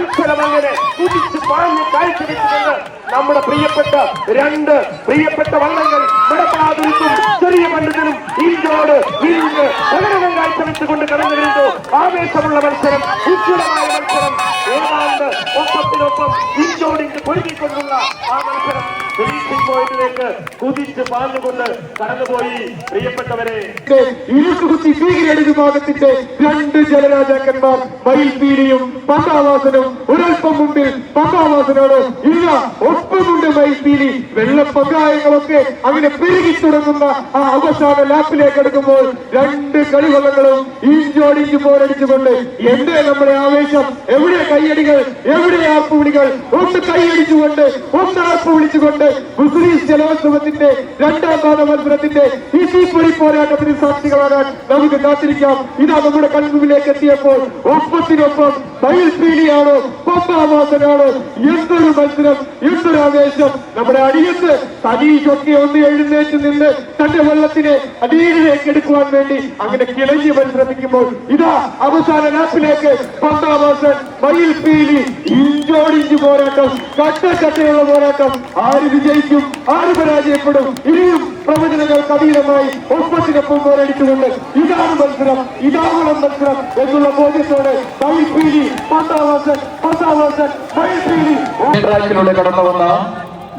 മത്സരം അങ്ങനെ കുതിച്ച് പാഞ്ഞ് കാഴ്ചവെച്ചുകൊണ്ട് നമ്മുടെ പ്രിയപ്പെട്ട രണ്ട് പ്രിയപ്പെട്ട വള്ളങ്ങൾ മടപ്പാതുരുത്തും ചെറിയ പണ്ഡിതനും ഇഞ്ചോട് ഇഞ്ച് പ്രകടനം കാഴ്ചവെച്ചുകൊണ്ട് കടന്നു വരുന്നു ആവേശമുള്ള മത്സരം ഉജ്ജ്വലമായ മത്സരം. ഏതാണ്ട് ഒപ്പത്തിനൊപ്പം ഇഞ്ചോടിഞ്ച് പൊരുതിക്കൊണ്ടുള്ള ആ മത്സരം പോയിന്റിലേക്ക് കുതിച്ച് പാഞ്ഞുകൊണ്ട് കടന്നുപോയി. പ്രിയപ്പെട്ടവരെ ഇരുട്ടുകുത്തി ഭീകരടി വിഭാഗത്തിന്റെ രണ്ട് ജലരാജാക്കന്മാർ മയിൽപീലിയും പന്താവാസനും ഒരൽപ്പം മുമ്പിൽ പന്താവാസനോട് ഇല്ല ഒപ്പമുണ്ട് മയിൽപീലി വെള്ളപ്പൊക്കായങ്ങളൊക്കെ അങ്ങനെ പെരുകി തുടങ്ങുന്ന ആ അവസാന ലാപ്പിലേക്ക് എടുക്കുമ്പോൾ രണ്ട് കളിവള്ളങ്ങളും ഇഞ്ചോടിഞ്ച് പോരടിച്ചുകൊണ്ട് എന്റെ നമ്മുടെ ആവേശം? എവിടെ കൈയടികൾ എവിടെ ആർപ്പ് വിളികൾ? ഒന്ന് കൈയടിച്ചുകൊണ്ട് ഒന്ന് ആർപ്പ് വിളിച്ചുകൊണ്ട് മുസ്ലിം ജലോത്സവത്തിന്റെ രണ്ടാം പാദ മത്സരത്തിന്റെ ഈ തീപ്പൊരി പോരാട്ടത്തിന് സാക്ഷികളാകാൻ നമുക്ക് കാത്തിരിക്കാം. ഇതാ നമ്മുടെ കൺമുമ്പിലേക്ക് എത്തിയപ്പോൾ ഒപ്പത്തിനൊപ്പം മയിൽപീലിയാണ് പൊമ്പാമാസനാണോ എന്തൊരു മത്സരം എന്തൊരു ആവേശം. നമ്മുടെ അടിയത്ത് സതീഷൊക്കെ ഒന്ന് എഴുന്നേറ്റ് നിന്ന് തന്റെ വെള്ളത്തിനെ അടിയിലേക്ക് എടുക്കുവാൻ വേണ്ടി അങ്ങനെ കിളഞ്ഞ് പരിശ്രമിക്കുമ്പോൾ ഇതാ അവസാന ലാപ്പിലേക്ക് പത്താമാസൻ മയിൽപീലി ഇഞ്ചോടിഞ്ച് പോരാട്ടം കട്ടക്കട്ടയുള്ള പോരാട്ടം. ആര് വിജയിക്കും ആര് പരാജയപ്പെടും? ഇനിയും പ്രവചനങ്ങൾക്ക് അതീതമായി ഒപ്പത്തിനൊപ്പം പോരടിച്ചുകൊണ്ട് ഇതാണ് മത്സരം ഇതാണ് മത്സരം എന്നുള്ള ബോധ്യത്തോടെ തൈപ്പീലി പത്താവാസൻ പത്താവാസൻ മയിൽപീലി കടന്നു വന്ന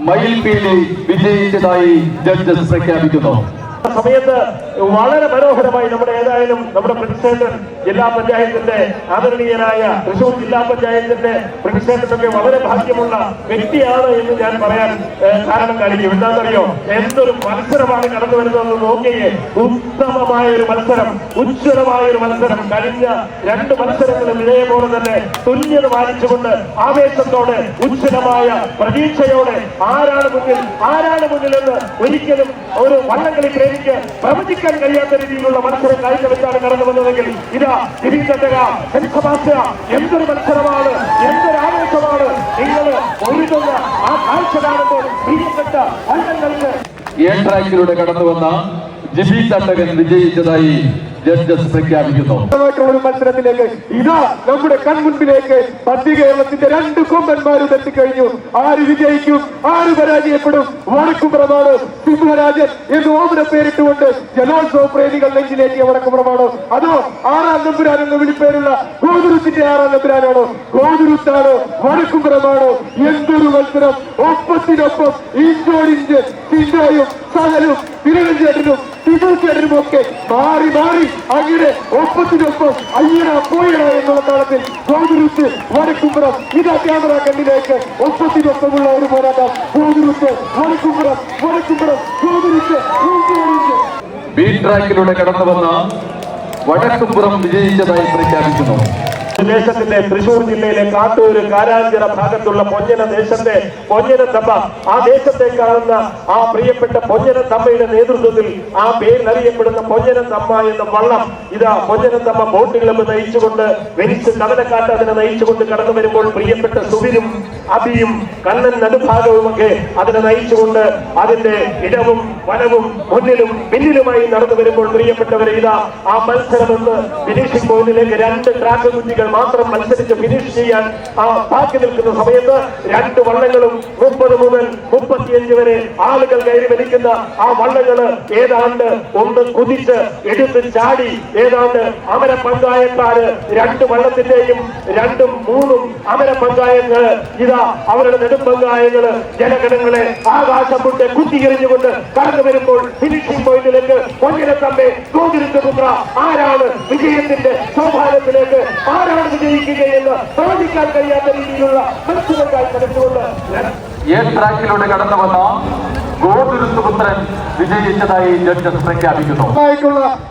മയിൽപീലി വിജയിച്ചതായി ജഡ്ജസ് പ്രഖ്യാപിക്കുന്നു. സമയത്ത് വളരെ മനോഹരമായി നമ്മുടെ ഏതായാലും നമ്മുടെ പ്രതിഷേധൻ ജില്ലാ പഞ്ചായത്തിന്റെ ആദരണീയനായ തൃശൂർ ജില്ലാ പഞ്ചായത്തിന്റെ പ്രതിഷേധത്തൊക്കെ വളരെ ഭാഗ്യമുള്ള വ്യക്തിയാണ് എന്ന് ഞാൻ പറയാൻ കാരണം കാണിക്കും. എന്താണെന്നറിയോ? എന്തൊരു മത്സരമാണ് കടന്നു വരുന്നതെന്ന് നോക്കിയേ. ഉത്തമമായ ഒരു മത്സരം ഉജ്ജ്വലമായ ഒരു മത്സരം. കഴിഞ്ഞ രണ്ട് മത്സരങ്ങളും ഇതേപോലെ തന്നെ തുല്യത പാലിച്ചുകൊണ്ട് ആവേശത്തോടെ ഉജ്ജ്വലമായ പ്രതീക്ഷയോടെ ആരാണ് മുന്നിൽ ആരാണ് മുന്നിൽ എന്ന് ഒരിക്കലും ഒരു വള്ളംകളി പ്രേമിക്ക് പ്രവചിക്കാൻ കഴിയാത്ത രീതിയിലുള്ള മത്സരം കാഴ്ചവെച്ചാണ് കടന്നു വന്നതെങ്കിൽ ഇതാ തിരിച്ചെത്തുക എന്തൊരു മത്സരമാണ് എന്തൊരു ആവേശമാണ്. നിങ്ങൾ ഒരുങ്ങുന്ന ആ കാഴ്ച കാണുമ്പോൾ പ്രിയപ്പെട്ട അംഗങ്ങൾക്ക് എ ട്രാക്കിലൂടെ കടന്നു വന്ന ജിബി തട്ടകൻ വിജയിച്ചതായി ജഡ്ജസ് പ്രഖ്യാപിക്കുന്നു. ഒരു മത്സരത്തിലേക്ക് ഇതാ നമ്മുടെ കൺമുൻപിലേക്ക് മധ്യ കേരളത്തിന്റെ രണ്ട് കൊമ്പന്മാരും എത്തിക്കഴിഞ്ഞു. ആര് വിജയിക്കും ആര് പരാജയപ്പെടും വടക്കുപുറമാണ് സിംഹരാജൻ എന്ന് ഓമന പേരിട്ടുകൊണ്ട് ജലോത്സവ പ്രേമികൾ നെഞ്ചിലേക്കിയ വടക്കുംപുറമാണോ അതോ ആറാം നമ്പുരാൻ എന്ന വിളിപ്പേരുള്ള ഗോതുരുത്തിന്റെ ആറാം നമ്പുരാനാണോ? ഗോതുരുത്താണ് വടക്കുംപുറമാണോ എന്തൊരു മത്സരം? ഒപ്പത്തിനൊപ്പം ഇഞ്ചോടിഞ്ച് സിൻഡോയും സഹലും വിരലഞ്ചേട്ടനും ചേട്ടനും ഒക്കെ മാറി മാറി അങ്ങനെ ഒപ്പത്തിനൊപ്പം അയ്യട പോയട എന്നുള്ള താളത്തിൽ കോതിരുത്ത് വടക്കുംപുറം. ഇതാ ക്യാമറ കണ്ണിലേക്ക്. ഒപ്പത്തിനൊപ്പമുള്ള ഒരു പോരാട്ടം. കോതിരുത്ത് വടക്കുംപുറം വടക്കുംപുറം. കോതിരുത്ത് ബി ട്രാക്കിലൂടെ കടന്നു വന്ന വടക്കുംപുറം വിജയിച്ചതായി പ്രഖ്യാപിക്കുന്നു. ദേശത്തിന്റെ തൃശൂർ ജില്ലയിലെ കാട്ടൂര് കാരാഞ്ചിറ ഭാഗത്തുള്ള പൊഞ്ഞന ദേശത്തെ പൊഞ്ഞന തമ്മ ആ ദേശത്തെ കാണുന്ന ആ പ്രിയപ്പെട്ട പൊഞ്ഞന തമ്മയുടെ നേതൃത്വത്തിൽ ആ പേരിൽ അറിയപ്പെടുന്ന പൊഞ്ഞന തമ്മ എന്ന വള്ളം ഇതാ പൊഞ്ഞന തമ്പ ബോട്ട് നയിച്ചുകൊണ്ട് വെനിച്ച് കടലക്കാട്ട് അതിനെ നയിച്ചുകൊണ്ട് കടന്നു വരുമ്പോൾ പ്രിയപ്പെട്ട സുബിനും അബിയും കണ്ണൻ നടുഭാഗവും ഒക്കെ അതിനെ നയിച്ചുകൊണ്ട് അതിന്റെ ഇടവും വനവും മുന്നിലും പിന്നിലുമായി നടന്നു വരുമ്പോൾ പ്രിയപ്പെട്ടവരെ ഇതാ ആ മത്സരം ഒന്ന് ഫിനിഷിംഗ് പോയിന്റിലേക്ക് രണ്ട് ട്രാക്ക് കുഞ്ഞികൾ മാത്രം മത്സരിച്ച് ഫിനിഷ് ചെയ്യാൻ ആ ബാക്കി നിൽക്കുന്ന സമയത്ത് രണ്ട് വള്ളങ്ങളും മുപ്പത് മുതൽ മുപ്പത്തിയഞ്ച് വരെ ആളുകൾ കയറി വലിക്കുന്ന ആ വള്ളങ്ങൾ ഏതാണ്ട് ഒന്ന് കുതിച്ച് എടുത്ത് ചാടി. ഏതാണ്ട് അമര പഞ്ചായത്താര് രണ്ട് വള്ളത്തിന്റെയും രണ്ടും മൂന്നും അമര പഞ്ചായങ്ങൾ ഇതാ അവരുടെ നെടുമ്പങ്കായങ്ങൾ ജനഗണങ്ങളെ ആകാശം കൊണ്ട് കുത്തിയെറിഞ്ഞുകൊണ്ട് കടന്നു വരുമ്പോൾ ഫിനിഷിംഗ് പോയിന്റിലേക്ക് പൊന്നിനെ തമ്മെ പുത്ര ആരാണ് വിജയത്തിന്റെ സൗഭാഗ്യത്തിലേക്ക്? ആരാണ് വിജയിക്കുകയെന്ന് പ്രവചിക്കാൻ കഴിയാത്ത രീതിയിലുള്ള മനസ്സുകൾക്കായി നടന്നുകൊണ്ട് എ ട്രാക്കിലൂടെ കടന്നു വന്ന? ഗോതുരുത്തുപുത്രൻ വിജയിച്ചതായി ജഡ്ജസ് പ്രഖ്യാപിക്കുന്നു.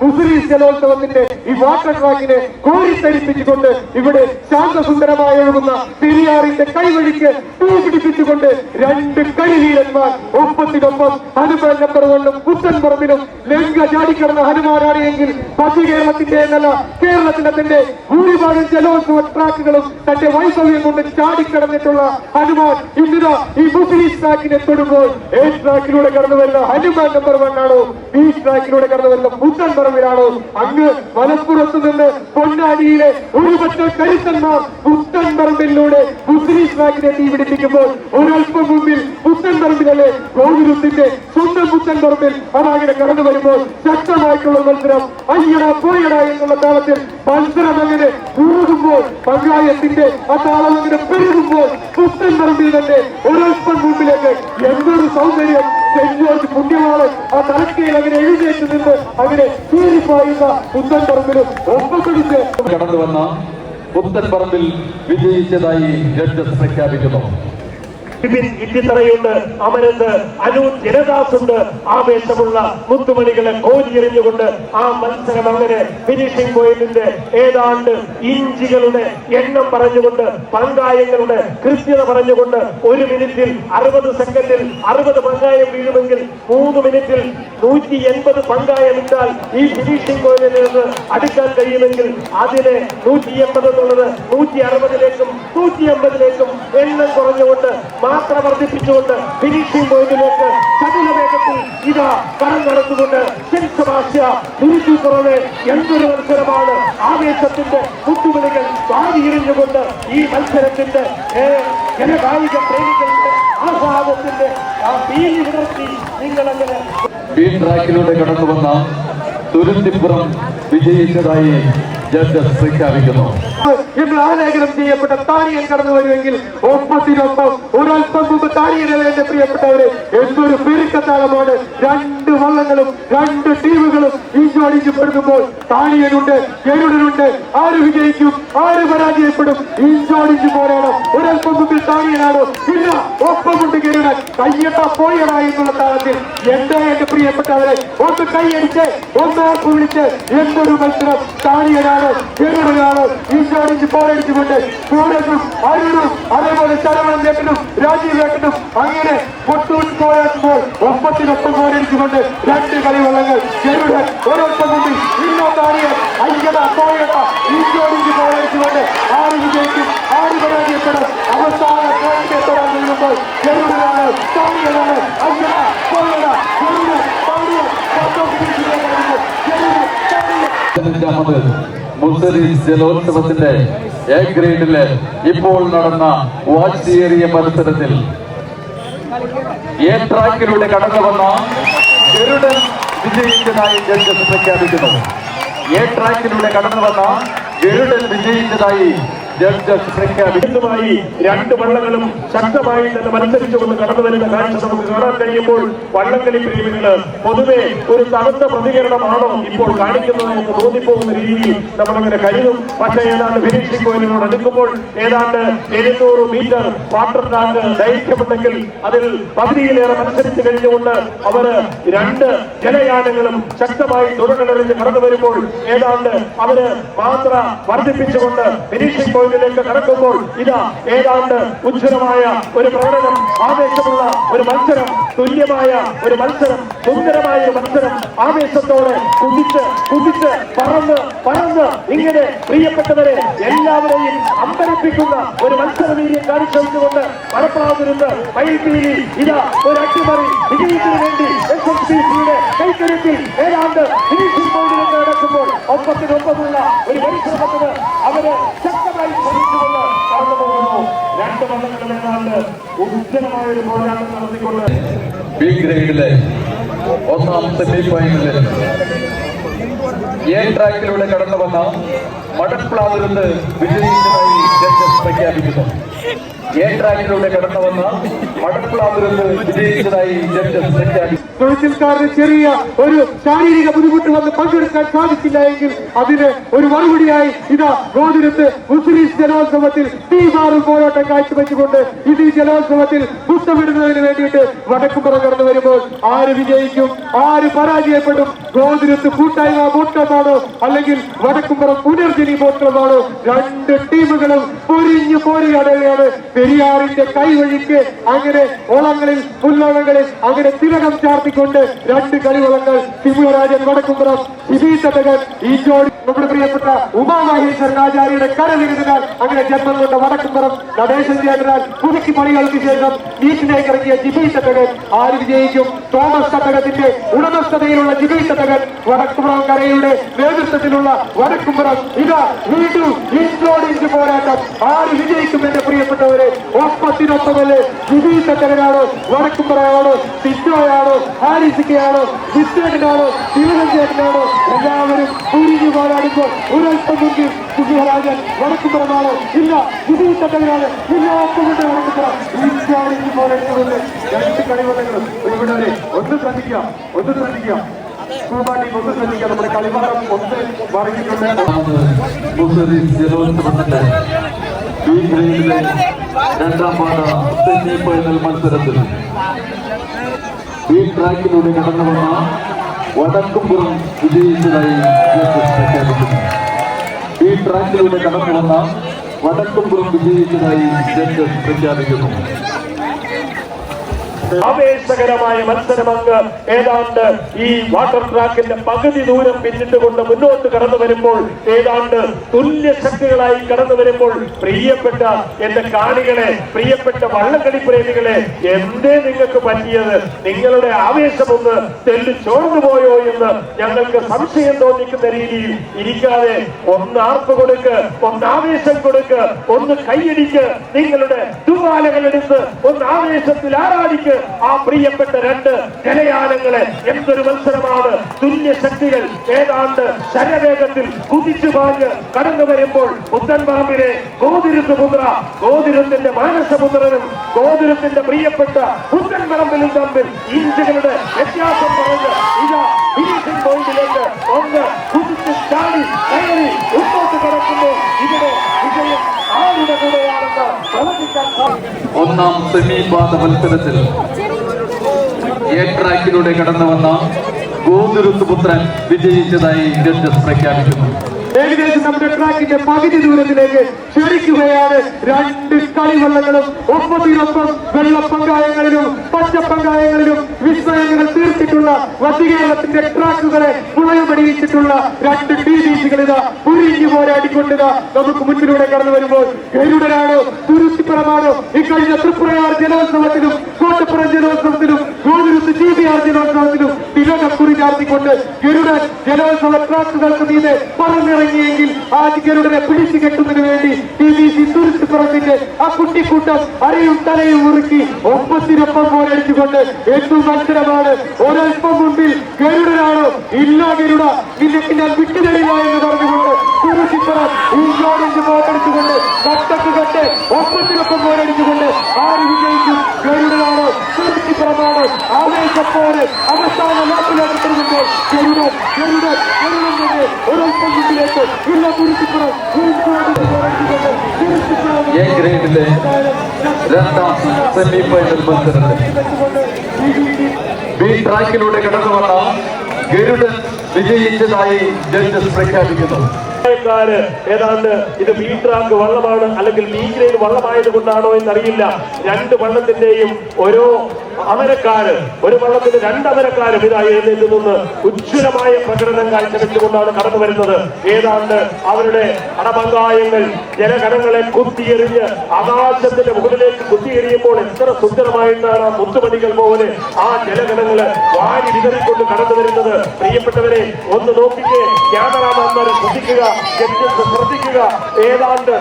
മുസ്ലിം ജലോത്സവത്തിന്റെ ഈ വാട്ടർ ട്രാക്കിനെ കോരിത്തരിപ്പിച്ചുകൊണ്ട് ഇവിടെ ശാന്തസുന്ദരമായി ഒഴുകുന്ന പെരിയാറിന്റെ കൈവഴിക്ക് തീപിടിപ്പിച്ചുകൊണ്ട് രണ്ട് കരിവീരന്മാർ ഒപ്പത്തിനൊപ്പം ഹനുമാൻ നമ്പർ പുത്തൻ പറമ്പിലും ലങ്ക ചാടിക്കിടന്ന ഹനുമാനാണ് എങ്കിൽ മധ്യ കേരളത്തിന്റെ എന്നല്ല കേരളത്തിന്റെ തന്നെ ഭൂരിഭാഗം ജലോത്സവ ട്രാക്കുകളും തന്റെ വൈഭവ്യം കൊണ്ട് ചാടിക്കടന്നിട്ടുള്ള ഹനുമാൻ ഇന്നിതാ ഈ മുസ്ലിം ട്രാക്കിനെ തൊടുമ്പോൾ എ ട്രാക്കിലൂടെ കടന്നു വരുന്ന ഹനുമാൻ നമ്പർ വൺ ആണോ? ബി ട്രാക്കിലൂടെ കടന്നു വരുന്ന ബുദ്ധൻ പറമ്പിലാണോ? അങ്ങ് മലപ്പുറത്ത് നിന്ന് പൊന്നാടിയിലെ ഒരു പറ്റ കരുത്തന്മാർ പുത്തൻ പറമ്പിലൂടെ മുസ്ലിം തീ തീപിടിപ്പിക്കുമ്പോൾ ഒരൽപ്പം മുമ്പിൽ പുത്തൻപറമ്പിലെ ഗോകുലത്തിന്റെ സ്വന്തം പുത്തൻപറമ്പിൽ അതങ്ങനെ കടന്നു വരുമ്പോൾ ശക്തമായിട്ടുള്ള മത്സരം. അയ്യട പോയട എന്നുള്ള താളത്തിൽ മത്സരം അങ്ങനെ കൂടുമ്പോൾ പങ്കായത്തിന്റെ ആ താളം അങ്ങനെ പെരുകുമ്പോൾ പുത്തൻപറമ്പിൽ തന്നെ ഒരൽപ്പം മുമ്പിലേക്ക് എന്തൊരു സൗന്ദര്യം? സെന്റ് ജോർജ് പുണ്യമാണ് ആ തലക്കയിൽ അങ്ങനെ എഴുന്നേറ്റ് നിന്ന് അങ്ങനെ ചീറിപ്പായുന്ന പുത്തൻ പറമ്പിലും കടന്നു വന്ന പുത്തൻപറമ്പിൽ വിജയിച്ചതായി ജഡ്ജസ് പ്രഖ്യാപിക്കുന്നു. ബിപിൻ ഇറ്റിത്തറയുണ്ട് അമരത്ത് അനു ജനദാസുണ്ട്. ആവേശമുള്ള മുത്തുമണികളെ കോരിയെറിഞ്ഞുകൊണ്ട് ആ മത്സരം അങ്ങനെ ഫിനിഷിംഗ് പോയിന്റിന്റെ ഏതാണ്ട് ഇഞ്ചികളുടെ എണ്ണം പറഞ്ഞുകൊണ്ട് പങ്കായങ്ങളുടെ കൃത്യത പറഞ്ഞുകൊണ്ട് ഒരു മിനിറ്റിൽ അറുപത് സെക്കൻഡിൽ അറുപത് പങ്കായം വീഴുമെങ്കിൽ മൂന്ന് മിനിറ്റിൽ നൂറ്റി എൺപത് പങ്കായം ഇട്ടാൽ ഈ ഫിനിഷിംഗ് പോയിന്റിൽ നിന്ന് അടുക്കാൻ കഴിയുമെങ്കിൽ അതിനെ നൂറ്റി എൺപത് എന്നുള്ളത് നൂറ്റി അറുപതിലേക്കും നൂറ്റി എൺപതിലേക്കും എണ്ണം കുറഞ്ഞുകൊണ്ട് മാത്ര വർദ്ധിപ്പിച്ചുകൊണ്ട് ഫിനിഷിംഗ് പോയിന്റിലേക്ക് ചടുല വേഗത്തിൽ ഇതാ കടം നടത്തുകൊണ്ട് സെന്റ് സെബാസ്റ്റ്യ നൂറ്റി പുറമെ എന്തൊരു മത്സരമാണ്. ആവേശത്തിന്റെ കുത്തുവിളികൾ വാരിയെറിഞ്ഞുകൊണ്ട് ഈ മത്സരത്തിന്റെ ജനകായിക പ്രേമികളുടെ ആഹ്ലാദത്തിന്റെ പീലി വിടർത്തി നിങ്ങളങ്ങനെ ബി ട്രാക്കിലൂടെ കടന്നു വന്ന തുരുത്തിപ്പുറം വിജയിച്ചതായി ജഡ്ജസ് പ്രഖ്യാപിക്കുന്നു എന്ന് ആലേഖനം ചെയ്യപ്പെട്ട താനിയൻ കടന്നു വരുമെങ്കിൽ ഒപ്പത്തിനൊപ്പം ഒരൽപ്പം മുമ്പ് താനിയനെ എന്റെ പ്രിയപ്പെട്ടവരെ എന്തൊരു പെരുക്കത്താളമാണ്. രണ്ട് വള്ളങ്ങളും രണ്ട് ടീമുകളും ഇഞ്ചോടിക്കപ്പെടുമ്പോൾ താനിയനുണ്ട് ഗരുഡനുണ്ട്. ആര് വിജയിക്കും ആര് പരാജയപ്പെടും? ഇഞ്ചോടിച്ച് പോരാടം ഒരൽപ്പം മുമ്പിൽ താനിയനാണ് ഇല്ല ഒപ്പമുണ്ട് ഗരുഡൻ. കയ്യട്ട പോയട എന്നുള്ള താളത്തിൽ എന്താ എന്റെ പ്രിയപ്പെട്ടവരെ? ഒന്ന് കൈയടിച്ച് ഒന്ന് ഓർപ്പ് വിളിച്ച് എന്തൊരു മത്സരം താനിയനാണ് ഗരുഡനാണ് ഈശോടിച്ച് പോരടിച്ചുകൊണ്ട് സൂരജും അരുണും അതേപോലെ ശരവണൻ ചേട്ടനും രാജീവ് ചേട്ടനും അങ്ങനെ പൊട്ടൂട്ട് പോയപ്പോൾ ഒപ്പത്തിനൊപ്പം പോരടിച്ചുകൊണ്ട് രണ്ട് കളിവള്ളങ്ങൾ ഗരുഡൻ ഒരൊപ്പം മുമ്പിൽ ഇന്നോട്ടാണിയൻ ഐക്യത പോയട്ട ഈശോടിച്ച് പോരടിച്ചുകൊണ്ട് ആര് വിജയിക്കും ആര് പരാജയപ്പെടും. അവസാന പോയിന്റ് എത്താൻ കഴിയുമ്പോൾ ഗരുഡനാണ് താനിയനാണ് അയ്യട പോയട ഗരുഡൻ താനിയൻ സന്തോഷിപ്പിക്കുകയായിരുന്നു ഗരുഡൻ താനിയൻ മുസ്ലിം ജലോത്സവത്തിന്റെ എ ഗ്രേഡിൽ ഇപ്പോൾ നടന്ന വാശിയേറിയ മത്സരത്തിൽ എ ട്രാക്കിലൂടെ കടന്നു വന്ന ഗരുഡൻ വിജയിച്ചതായി ജഡ്ജസ് പ്രഖ്യാപിക്കുന്നു. എ ട്രാക്കിലൂടെ കടന്നു വന്ന ഗരുഡൻ വിജയിച്ചതായി ജഡ്ജസ് പ്രഖ്യാപിക്കുന്നു രണ്ട് വള്ളങ്ങളും ശക്തമായി തന്നെ മത്സരിച്ചുകൊണ്ട് കടന്നു വരുന്ന കാഴ്ച നമുക്ക് കാണാൻ കഴിയുമ്പോൾ വള്ളംകളി പ്രേമികൾ പൊതുവെ ഒരു തണുത്ത പ്രതികരണമാണോ ഇപ്പോൾ കാണിക്കുന്നത് എന്ന് തോന്നിപ്പോകുന്ന രീതിയിൽ നമ്മളങ്ങനെ കരുതും. പക്ഷേ ഏതാണ്ട് ഫിനിഷിംഗ് പോയിന്റിനോട് അടുക്കുമ്പോൾ ഏതാണ്ട് എഴുന്നൂറ് മീറ്റർ വാട്ടർ ടാങ്ക് ദൈർഘ്യമുണ്ടെങ്കിൽ അതിൽ പകുതിയിലേറെ മത്സരിച്ച് കഴിഞ്ഞുകൊണ്ട് അവർ രണ്ട് ജലയാനങ്ങളും ശക്തമായി തുടർന്നെറിഞ്ഞ് കടന്നു വരുമ്പോൾ ഏതാണ്ട് അവർ മാത്ര വർദ്ധിപ്പിച്ചുകൊണ്ട് ഫിനിഷിംഗ് പോയിന്റിലേക്ക് കടക്കുമ്പോൾ ഇതാ ഏതാണ്ട് ഉജ്ജ്വലമായ ഒരു പ്രകടനം ആവേശമുള്ള ഒരു മത്സരം തുല്യമായ ഒരു മത്സരം സുന്ദരമായ ഒരു മത്സരം. ആവേശത്തോടെ കുതിച്ച് കുതിച്ച് പറന്ന് പറന്ന് ഇങ്ങനെ പ്രിയപ്പെട്ടവരെ എല്ലാവരെയും അമ്പരപ്പിക്കുന്ന ഒരു മത്സരവീര്യം കാണിച്ചുകൊണ്ട് മലപ്രാവുരുന്ന് മയിൽപ്പീലി ഇതാ ഒരു അട്ടിമറി വിജയത്തിന് വേണ്ടി എസ് എസ് ബി സിയുടെ കൈക്കരുത്തിൽ ഏതാണ്ട് ഫിനിഷിംഗ് പോയിന്റിലേക്ക് ഒപ്പത്തിന് ഒപ്പമുള്ള ഒരു പരിശ്രമത്തിന് അവർ ശക്തമായി കടന്നു പോകുന്നു. രണ്ട് ഏതാണ്ട് ഉജ്ജ്വലമായ ഒരു പോരാട്ടം നടത്തിക്കൊണ്ട് ബി ഗ്രേഡിലെ ഒന്നാമത്തെ ബി ഫൈനലിൽ എ ട്രാക്കിലൂടെ കടന്നു വന്ന മടപ്ലാതുരുന്ന് വിജയിച്ചതായി പ്രഖ്യാപിക്കുന്നു. എ ട്രാക്കിലൂടെ കടന്നു വന്ന വിജയിച്ചതായി ജഡ്ജസ് പ്രഖ്യാപിച്ചു. തൊഴിൽക്കാരന് ചെറിയ ഒരു ശാരീരിക ബുദ്ധിമുട്ട് വന്ന് പങ്കെടുക്കാൻ സാധിച്ചില്ല എങ്കിൽ അതിന് ഒരു മറുപടിയായി ഇതാ ഗോതിരത്ത് മുസ്ലിം ജലോത്സവത്തിൽ തീമാറും പോരാട്ടം കാഴ്ചവെച്ചുകൊണ്ട് ഇത് ജലോത്സവത്തിൽ പുസ്തമിടുന്നതിന് വേണ്ടിയിട്ട് വടക്കുപുറം കടന്നു വരുമ്പോൾ ആര് വിജയിക്കും ആര് പരാജയപ്പെടും? ഗോതിരത്ത് കൂട്ടായ്മ ബോട്ടമാണോ അല്ലെങ്കിൽ വടക്കുംപുറം പുനർജനി ബോട്ടമാണോ രണ്ട് ടീമുകളും പൊരിഞ്ഞു പോരുകയാണ് പെരിയാറിന്റെ കൈവഴിക്ക് അങ്ങനെ ഓളങ്ങളിൽ പുല്ലോളങ്ങളിൽ അങ്ങനെ തിരകം ചാർത്തിക്കൊണ്ട് രണ്ട് കളിവളങ്ങൾ സിംഹരാജൻ വടക്കുംപുറം ശിബീത്തകൻ ഈ ജോഡി. നമ്മുടെ പ്രിയപ്പെട്ട ഉമാമഹേശ്വരൻ ആചാര്യയുടെ കരലിരുന്നാൽ അങ്ങനെ ജന്മം കൊണ്ട വടക്കുംപുറം നടേശൻ ചേട്ടനാൽ പുതുക്കി പണികൾക്ക് ശേഷം വീട്ടിലേക്ക് ഇറങ്ങിയ ജിബി തട്ടകൻ ആര് വിജയിക്കും? തോമസ് തട്ടകത്തിന്റെ ഉടമസ്ഥതയിലുള്ള ജിബി തട്ടകൻ വടക്കുപുറം കരയുടെ നേതൃത്വത്തിലുള്ള വടക്കുംപുറം. ഇതാ വീണ്ടും ഇഞ്ചോടിഞ്ച് പോരാട്ടം. ആ ആര് വിജയിക്കും എന്റെ പ്രിയപ്പെട്ടവരെ? ഒപ്പത്തിനൊപ്പമല്ലേ വിജയി വടക്കുംപറയാണോ? സിറ്റോയാണോ? ഹാരിസിക്കയാണോ? വിസ്തേട്ടനാണോ? തിരുവനന്തപുരത്തിനാണോ? എല്ലാവരും ഉരിഞ്ഞു പോരാടുമ്പോൾ ഒരൽപ്പം മുൻപിൽ സുഖരാജൻ വടക്കുംപുറമാണോ ഇല്ല വിജയി തട്ടകനാണ് ഇല്ല ഒപ്പമുണ്ട് വടക്കുംപുറ കളിവട്ടങ്ങളും ഇവിടെ ഒന്ന് ശ്രദ്ധിക്കാം ഒന്ന് ശ്രദ്ധിക്കാം. സ്കൂബാട്ടി ഒന്ന് പറഞ്ഞിട്ടുണ്ട് ബി ഗ്രേഡിലെ രണ്ടാം പാത സെമി ഫൈനൽ മത്സരത്തിൽ ഈ ട്രാക്കിലൂടെ കടന്നു വന്ന വടക്കുംപുറം വിജയിച്ചതായി പ്രഖ്യാപിക്കുന്നു. ഈ ട്രാക്കിലൂടെ കടന്നു വന്ന വടക്കുംപുറം വിജയിച്ചതായി ജഡ്ജസ് പ്രഖ്യാപിക്കുന്നു. ആവേശകരമായ മത്സരമങ്ങ് ഏതാണ്ട് ഈ വാട്ടർ ട്രാക്കിന്റെ പകുതി ദൂരം പിന്നിട്ടുകൊണ്ട് മുന്നോട്ട് കടന്നു വരുമ്പോൾ ഏതാണ്ട് തുല്യ ശക്തികളായി കടന്നു വരുമ്പോൾ പ്രിയപ്പെട്ട എന്റെ കാണികളെ പ്രിയപ്പെട്ട വള്ളക്കടി പ്രേമികളെ എന്തേ നിങ്ങൾക്ക് പറ്റിയത്? നിങ്ങളുടെ ആവേശമൊന്ന് തെല്ലു ചോർന്നു പോയോ എന്ന് ഞങ്ങൾക്ക് സംശയം തോന്നിക്കുന്ന രീതിയിൽ ഇരിക്കാതെ ഒന്ന് ആർപ്പ് കൊടുക്ക് ഒന്ന് ആവേശം കൊടുക്ക് ഒന്ന് കൈയടിക്ക് നിങ്ങളുടെ ദുബാലകളെടുത്ത് ഒന്ന് ആവേശത്തിൽ ആറാടിക്ക് ആ പ്രിയപ്പെട്ട രണ്ട് ജലയാനങ്ങളെ എന്തൊരു മത്സരമാണ്. തുല്യ ശക്തികൾ ഏതാണ്ട് ശരവേഗത്തിൽ കുതിച്ചു പാഞ്ഞ് കടന്നു വരുമ്പോൾ പുത്തൻപാമ്പിനെ ഗോതിരുത്ത് പുത്ര ഗോതിരത്തിന്റെ മാനസപുത്രനും ഗോതിരത്തിന്റെ പ്രിയപ്പെട്ട പുത്തൻപറമ്പിലും തമ്മിൽ ഇഞ്ചുകളുടെ വ്യത്യാസം പറഞ്ഞ് ഇതാ ഫിനിഷിംഗ് പോയിന്റിലേക്ക് ഒന്ന് കുതിച്ച് ചാടി കയറി മുന്നോട്ട് കടക്കുമ്പോൾ ഇവിടെ ഒന്നാം സെമി പാത മത്സരത്തിൽ ട്രാക്കിലൂടെ കടന്നു വന്ന ഗോകുരുത്തുപുത്രൻ വിജയിച്ചതായി ജഡ്ജസ് പ്രഖ്യാപിക്കുന്നു. ഏകദേശം നമ്മുടെ ട്രാക്കിന്റെ പകുതി ദൂരത്തിലേക്ക് ക്ഷണിക്കുകയാണ് രണ്ട് കളിവള്ളങ്ങളും ഒപ്പത്തിനൊപ്പം വെള്ളപ്പങ്കായങ്ങളിലും പച്ചപ്പങ്കായങ്ങളിലും വിസ്മയങ്ങൾ തീർത്തിട്ടുള്ള വസികേരളത്തിന്റെ ട്രാക്കുകളെ മുളയമണിയിച്ചിട്ടുള്ള രണ്ട് ടി ബി സികളിത പുരിഞ്ഞു പോരാടിക്കൊണ്ടിതാ. നമുക്ക് മുന്നിലൂടെ കടന്നു വരുമ്പോൾ ഗരുഡനാണോ തുരുത്തിപ്പുറമാണോ? ഇക്കഴിഞ്ഞ തൃപ്രയാർ ജലോത്സവത്തിലും കോട്ടപ്പുറം ജലോത്സവത്തിലും ഗോതിരുത്ത് ജി ബി ആർ ജലോത്സവത്തിലും തിലകക്കുറി ചാർത്തിക്കൊണ്ട് ഗരുഡൻ ജലോത്സവ ട്രാക്കുകൾക്ക് മീതെ പറന്നിറങ്ങിയെങ്കിൽ ആ പിടിച്ചു കെട്ടുന്നതിന് വേണ്ടി ടി വി സി തുരുത്തിപ്പുറത്തിന്റെ ആ കുട്ടിക്കൂട്ടം അരയും തലയും മുറുക്കി ഒപ്പത്തിനൊപ്പം പോരടിച്ചുകൊണ്ട് എന്തു മത്സരമാണ്. ഒരൽപ്പം മുമ്പിൽ ഗരുഡനാണോ? ഇല്ല ഗരുഡ. നിന്നെ ഞാൻ വിട്ടുതരില്ല എന്ന് പറഞ്ഞുകൊണ്ട് കുറുശിപ്പുറം ഇഞ്ചോടിഞ്ച് പോരടിച്ചുകൊണ്ട് കട്ടക്ക് കട്ട് ഒപ്പത്തിനൊപ്പം പോരടിച്ചുകൊണ്ട് ആര് വിജയിക്കും? ഗരുഡനാണോ തുരുത്തിപ്പുറമാണോ ആവേശപ്പോര് അവസാന ലാപ്പിലേക്ക് തിരിഞ്ഞപ്പോൾ ഗരുഡൻ ഗരുഡൻ ഗരുഡൻ ഒരൽപ്പം മുന്നിലേക്ക് ഇല്ല തുരുത്തിപ്പുറം എ ഗ്രേഡിലെ ട്രാക്കിലൂടെ കടന്നു വന്ന ഗരുഡൻ വിജയിച്ചതായി ജഡ്ജസ് പ്രഖ്യാപിക്കുന്നു. ക്കാര് ഏതാണ്ട് ഇത് ബി ട്രാക്ക് വള്ളമാണ് അല്ലെങ്കിൽ ബി ഗ്രേഡ് വള്ളമായത് കൊണ്ടാണോ എന്നറിയില്ല. രണ്ട് വള്ളത്തിന്റെയും ഓരോ അമരക്കാര് ഒരു വള്ളത്തിന് രണ്ട് അമരക്കാരും ഇതാ എഴുന്നേറ്റ് നിന്ന് ഉജ്ജ്വലമായ പ്രകടനം കാഴ്ചവെച്ചുകൊണ്ടാണ് കടന്നു വരുന്നത്. ഏതാണ്ട് അവരുടെ അടപങ്കായങ്ങൾ ജലകണങ്ങളെ കുത്തിയെറിഞ്ഞ് ആകാശത്തിന്റെ മുകളിലേക്ക് കുത്തിയെറിയുമ്പോൾ എത്ര സുന്ദരമായിട്ടാണ് ആ മുത്തുമണികൾ പോലെ ആ ജലഗണങ്ങൾ വാരി വിതറിക്കൊണ്ട് കടന്നു വരുന്നത്. പ്രിയപ്പെട്ടവരെ ഒന്ന് നോക്കിക്കേ. ക്യാമറാമാന്മാരെ ശ്രദ്ധിക്കുക ശ്രദ്ധിക്കുക. ഏതാണ്ട്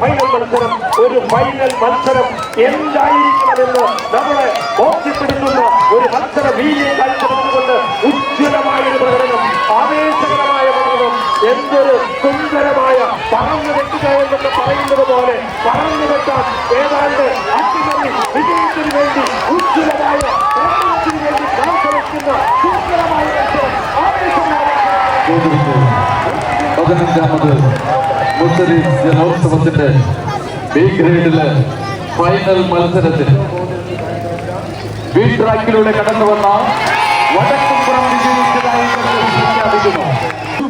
ഫൈനൽ മത്സരം ഒരു ഫൈനൽ മത്സരം എന്തായിരിക്കണമെന്ന് നമ്മളെ ബോധ്യപ്പെടുത്തുന്ന ഒരു മത്സര വീര്യം കാഴ്ചവെച്ചുകൊണ്ട് ഉജ്ജ്വലമായ ഒരു പ്രകടനം ആവേശകരമായ പ്രകടനം എന്തൊരു സുന്ദരമായ പറന്നു വെട്ടുക എന്നൊക്കെ പറയുന്നത് പോലെ പറന്നു വെട്ടാൻ ഏതാണ്ട് അട്ടിമറി വിജയത്തിന് വേണ്ടി ഉജ്ജ്വലമായ പ്രകടനത്തിന് വേണ്ടി കാഴ്ചവെക്കുന്ന സുന്ദരമായ മത്സരം ആവേശമായ ഗോതുരുത്ത് പതിനഞ്ചാമത് മുസ്ലിം ജനോത്സവത്തിന്റെ ബി ഗ്രേഡിലെ ഫൈനൽ മത്സരത്തിൽ ബി ട്രാക്കിലൂടെ കടന്നു വന്ന വടക്കുപുറം വിജയിച്ചതായി പ്രഖ്യാപിക്കുന്നു.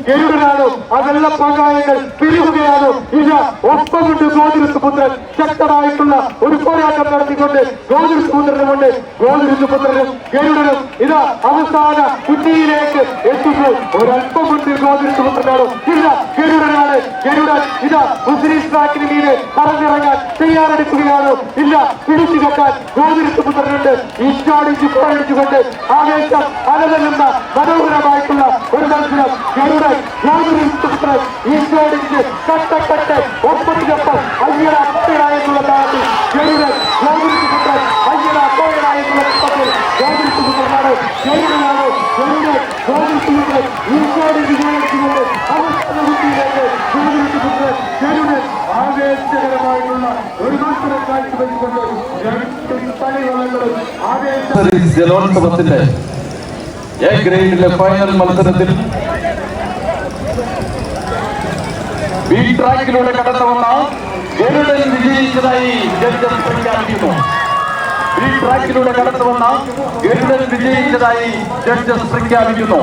ഗരുഡനാണോ അതെല്ലാം പങ്കാളികൾ പിരിവുകയാണോ ഇത് ഒപ്പമുണ്ട് ഗോതിരുത്ത് പുത്രൻ ശക്തമായിട്ടുള്ള ഒരു പോരാട്ടം നടത്തിക്കൊണ്ട് ഗോതിരുത്ത് പുത്രനും ഉണ്ട് ഗോതിരുത്ത് പുത്രനും ഗരുഡനും ഇത് അവസാന കുറ്റിയിലേക്ക് എത്തുന്നു ഒരൽപ്പമുണ്ട് ഗോതിരുത്ത് പുത്രനാണോ ഇല്ല ഗരുഡനാണ് ഗരുഡൻ. ഇത് മുസ്ലിം ട്രാക്കിന് മീതെ പറഞ്ഞിറങ്ങാൻ തയ്യാറെടുക്കുകയാണോ. ഇല്ല പിടിച്ചു കെട്ടാൻ ഗോതിരുത്ത് പുത്രനുണ്ട് ഇഞ്ചോടിഞ്ച് പോരടിച്ചുകൊണ്ട് ആവേശം അലതല്ലുന്ന മനോഹരമായിട്ടുള്ള ഒരു മത്സരം. ഗരുഡൻ ഗോതിരുത്ത് പുത്രൻ ഇഞ്ചോടിഞ്ച് കട്ടക്കട്ട് ഒപ്പത്തിനൊപ്പം അയ്യട അപ്പയടായെന്നുള്ള താളത്തിൽ ഗരുഡൻ ഗോകുലിക്ക് പുത്രൻ അയ്യട അപ്പയടായെന്നുള്ള പുത്രത്തിൽ ഗോകുലിക്ക് പുത്രനാണ് ഗരുഡനാണ് ഗരുഡൻ ഗോകുലിക്ക് പുത്രൻ ഈശോയുടെ വിജയിച്ചുകൊണ്ട് അവസാന കുട്ടിയിലേക്ക് ഗോകുലിക്ക് പുത്രൻ ഗരുഡൻ ആവേശകരമായിട്ടുള്ള ഒരു മത്സരം കാഴ്ചവെച്ചുകൊണ്ട് രണ്ട് തലവളങ്ങളും ആവേശ സീരീസ് ജലോത്സവത്തിന്റെ എ ഗ്രേഡിലെ ഫൈനൽ മത്സരത്തിൽ ബി ട്രാക്കിലൂടെ കടന്നു വന്ന ഗരുഡൻ വിജയിച്ചതായി ജഡ്ജസ് പ്രഖ്യാപിക്കുന്നു. ഈ ട്രാക്കിലൂടെ കടന്നു വന്ന ഗരുഡൻ വിജയിച്ചതായി ജഡ്ജസ് പ്രഖ്യാപിക്കുന്നു.